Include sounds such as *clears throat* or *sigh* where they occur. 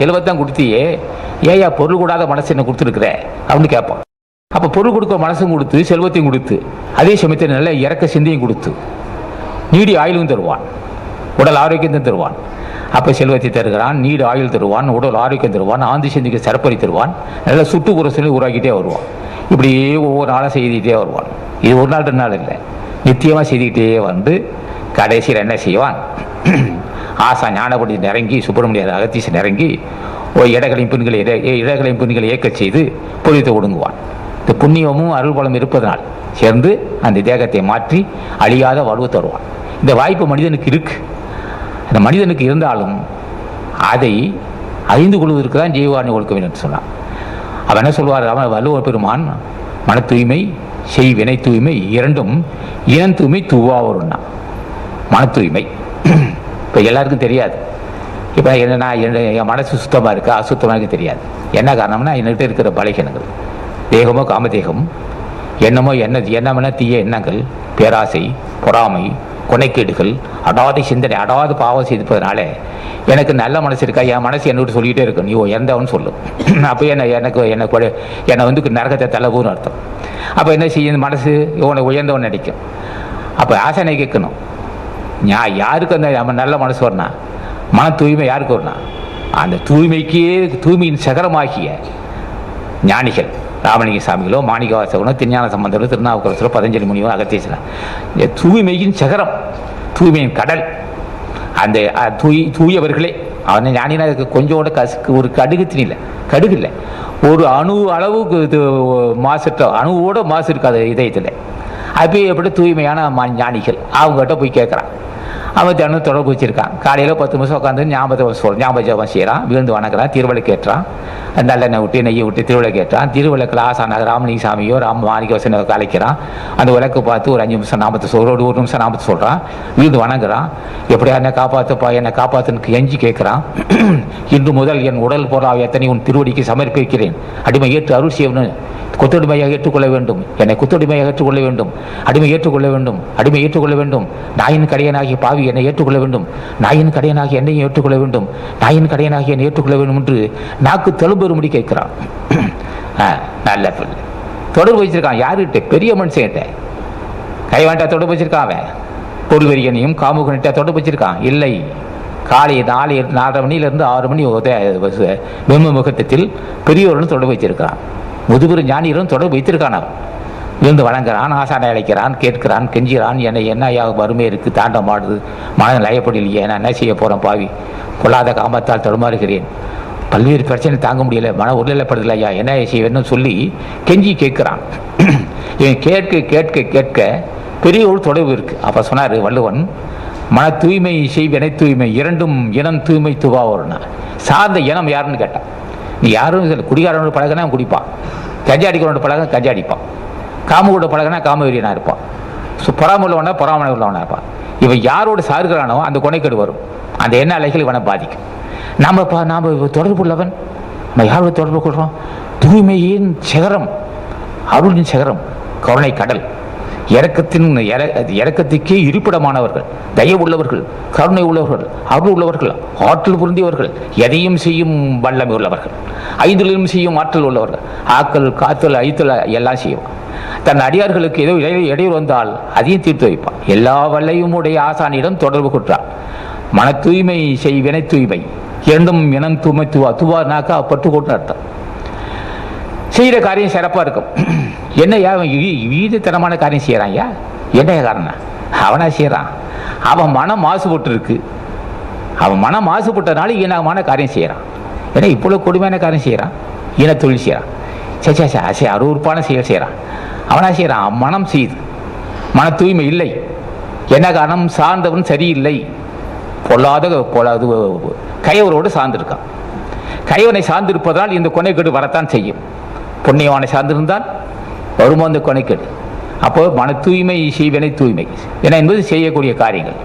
செல்வத்தான் கொடுத்தியே. ஏயா பொருள் கூடாத மனசு என்ன கொடுத்துருக்குற? அப்படின்னு கேட்பான். அப்போ பொருள் கொடுக்க மனசும் கொடுத்து செல்வத்தையும் கொடுத்து அதே சமயத்தில் நல்ல இறக்க சிந்தையும் கொடுத்து நீடி ஆயுளும் தருவான். உடல் ஆரோக்கியத்தையும் தருவான். அப்போ செல்வத்தை தருகிறான் நீடு ஆயுள் தருவான் உடல் ஆரோக்கியம் தருவான் ஆந்தி சிந்திக்க சரப்பறி தருவான் நல்ல சுற்றுப்புற சொல்லி உருவாக்கிட்டே வருவான். இப்படியே ஒவ்வொரு நாளாக செய்துக்கிட்டே வருவான். இது ஒரு நாள் ரெண்டு நாள் இல்லை. நித்தியமாக செய்துக்கிட்டே வந்து கடைசியில் என்ன செய்வான்? ஆசா ஞானபடி நெருங்கி சுப்பிரமணிய அகத்தீசன் இறங்கி ஓ இடகளையும் பெண்களை இடகளையும் பெண்களை இயக்கச் செய்து புரித்து ஒடுங்குவான். இந்த புண்ணியமும் அருள்பலம் இருப்பதனால் சேர்ந்து அந்த தேகத்தை மாற்றி அழியாத வலுவு தருவான். இந்த வாய்ப்பு மனிதனுக்கு இருக்கு. அந்த மனிதனுக்கு இருந்தாலும் அதை அறிந்து கொள்வதற்கு தான் ஜீவாணி கொடுக்க வேண்டும் என்று சொன்னான். அவன் என்ன சொல்வார்? அவன் வள்ளுவர் பெருமான் மன தூய்மை செய் வினை தூய்மை இரண்டும் இனம் தூய்மை தூவாவருன்னா மன தூய்மை இப்போ எல்லாருக்கும் தெரியாது. இப்போ என்ன என்ன என் மனசு சுத்தமாக இருக்கா அசுத்தமாக இருக்கு தெரியாது. என்ன காரணம்னா என்கிட்ட இருக்கிற பலகீனங்கள். தேகமோ காமதேகம் எண்ணமோ என்ன எண்ணமென தீய எண்ணங்கள் பேராசை பொறாமை கொனைக்கேடுகள் அடாத சிந்தனை அடாத பாவம் செய்திருப்பதனால எனக்கு நல்ல மனசு இருக்கா என் மனசு என்னோட சொல்லிகிட்டே இருக்கும் நீ இறந்தவன் சொல்லும் *clears throat* அப்போ என்ன எனக்கு எனக்கு என்னை வந்து நரகத்தை தள்ளவுன்னு அர்த்தம். அப்போ என்ன செய்யும் மனசு இவனை உயர்ந்தவன் நடிக்கும். அப்போ ஆசனை கேட்கணும். ஞா யாருக்கு அந்த நம்ம நல்ல மனசு வரணும் மன தூய்மை யாருக்கு வரணும் அந்த தூய்மைக்கே தூய்மையின் சகரமாகிய ஞானிகள் ராமலிங்க சாமிகளோ மாணிக்கவாசகனோ திருஞான சம்பந்தரோ திருநாவுக்கரசரோ பதஞ்சலி முனிவோ அகத்தீசனோ இந்த தூய்மையின் சகரம் தூய்மையின் கடல். அந்த தூய் தூயவர்களே அவனை ஞானினா அதுக்கு கொஞ்சோட கசுக்கு ஒரு கடுகு இல்லை கடுகு இல்லை. ஒரு அணு அளவுக்கு இது மாசற்ற அணுவோட மாசு இருக்காது இதயத்தில். அப்போ எப்படி தூய்மையான மா- ஞானிகள். அவங்ககிட்ட போய் கேட்குறான் அவன் தினம் தொடர்பு வச்சிருக்கான். காலையில் பத்து நிமிஷம் உட்காந்து ஞாபகத்தை சொல் ஞாபக ஜபம் செய்கிறான் விழுந்து வணக்கிறான் திருவிழை கேட்டுறான். நல்லெண்ணெய் விட்டு நெய்யை விட்டு திருவிழை கேட்டான் திருவிழக்கில் ஆசானாக ராமலிங்க சாமியோ ராம மாணிக்க வசனை கலைக்கிறான் அந்த விளக்கு பார்த்து ஒரு அஞ்சு நிமிஷம் நாமத்தை சொல் ஒரு நிமிஷம் நாமத்தை சொல்கிறான் விழுந்து வணங்குறான். எப்படியா என்னை காப்பாற்றுப்பா என்னை காப்பாற்றுன்னு எஞ்சி கேட்குறான் *clears throat* இன்று முதல் என் உடல் பொருளாக எத்தனை உன் திருவடிக்கு சமர்ப்பிக்கிறேன். அடிமை ஏற்று அருள் செய்யணும்னு கொத்தடிமையாக ஏற்றுக்கொள்ள வேண்டும். என்னை கொத்தடிமையாக ஏற்றுக்கொள்ள வேண்டும். அடிமை ஏற்றுக்கொள்ள வேண்டும். அடிமை ஏற்றுக்கொள்ள வேண்டும். நாயின் கடையனாகிய பாவி என்னை ஏற்றுக்கொள்ள வேண்டும். நாயின் கடையனாகிய என்னையும் ஏற்றுக்கொள்ள வேண்டும். நாயின் கடையனாகிய என்னை ஏற்றுக்கொள்ள வேண்டும் என்று நாக்கு தெலும்பெறும்படி கேட்கிறான். ஆ, நல்ல பிள்ளை. தொடர்பு வச்சிருக்கான். யாருகிட்ட? பெரிய மனுஷன்கிட்ட. கை வேண்டா தொடர்பு வச்சிருக்கான் அவன். பொருள்வெறியனையும் காமுகனிட்ட தொடர்பு வச்சிருக்கான். இல்லை. காலை நாலு நாலரை மணியிலேருந்து ஆறு மணி வெம்ம முகத்தத்தில் பெரியவர்களும் தொடர்பு வச்சிருக்கிறான் முதுபெரும் ஞானிகளும் தொடர்பு வைத்திருக்கான் விழுந்து வணங்குறான் ஆசானை அழைக்கிறான் கேட்கிறான் கெஞ்சுகிறான் என்னை என்ன வறுமை இருக்குது தாண்டம் ஆடுது மனம் லயப்படலையே நான் என்ன செய்ய போகிறேன் பாவி? கொள்ளாத காமத்தால் தடுமாறுகிறேன். பல்வேறு பிரச்சனை தாங்க முடியல மன உடல்நிலைப்படுதல ஐயா என்ன செய்வேன்னு சொல்லி கெஞ்சி கேட்குறான். இவன் கேட்க கேட்க கேட்க பெரிய ஒரு தொடர்பு இருக்குது அப்போ சொன்னார் வள்ளுவன் மன தூய்மை செய்வினை தூய்மை இரண்டும் இனம் தூய்மை துவாவர்னா சார்ந்த இனம் யாருன்னு கேட்டான். யாரும் இதில் குடிகாரனோட பழகினா குடிப்பான். கஞ்சா அடிக்கிறவனோட பழக கஞ்சா அடிப்பான் காமவோட பழகினா காமவெறியனாக இருப்பான். ஸோ பொறாமல் உள்ளவனா பொறாமை உள்ளவனாக இருப்பான். இவன் யாரோட சாருகிறானோ அந்த கொனைக்கேடு வரும். அந்த எண்ண அலைகள் இவனை பாதிக்கும். நாம் இப்போ நாம் தொடர்பு உள்ளவன் நம்ம யாரோட தொடர்பு கொள்கிறோம் தூய்மையின் சிகரம் அருளின் சிகரம் கருணை கடல். இறக்கத்தின் இற- இறக்கத்துக்கே இருப்பிடமானவர்கள் தயவு உள்ளவர்கள் கருணை உள்ளவர்கள் அருள் உள்ளவர்கள் ஆற்றல் புரிந்தியவர்கள் எதையும் செய்யும் வல்லமை உள்ளவர்கள் ஐந்திலும் செய்யும் ஆற்றல் உள்ளவர்கள் ஆக்கல் காத்தல் ஐத்தல் எல்லாம் செய்வான். தன் அடியார்களுக்கு ஏதோ இடையூறு வந்தால் அதையும் தீர்த்து வைப்பான். எல்லா வல்லையும் உடைய ஆசானிடம் தொடர்பு கொற்றான் மன தூய்மை செய் வினை தூய்மை இரண்டும் இனம் தூய்மை துவா துவானாக்கா பட்டு கொண்டு அர்த்தம். செய்கிற காரியம் சிறப்பாக இருக்கும். என்னையா அவன் வீ- காரியம் செய்கிறான் ஐயா? என்ன காரணம்? அவனா செய்கிறான் அவன் மனம் மாசுபட்டு இருக்கு அவன் மனம் மாசுபட்டனால ஈனமான காரியம் செய்கிறான் ஏன்னா இவ்வளோ கொடுமையான காரியம் செய்கிறான் ஈன தொழில் செய்கிறான் சே சே சே சே அருவறுப்பான செயல் செய்கிறான் அவனா செய்கிறான் அவன் மனம் செய்யுது மன தூய்மை இல்லை. என்ன காரணம்? சார்ந்தவன் சரியில்லை. பொல்லாத பொல்லாது கையவரோடு சார்ந்திருக்கான். கைவனை சார்ந்திருப்பதால் இந்த கொனைக்கேடு வரத்தான் செய்யும். புண்ணியவானை சார்ந்திருந்தால் வருமோ அந்த கொனைக்கேடு அப்போ மன தூய்மை செய்வனை தூய்மை என என்பது செய்யக்கூடிய காரியங்கள்.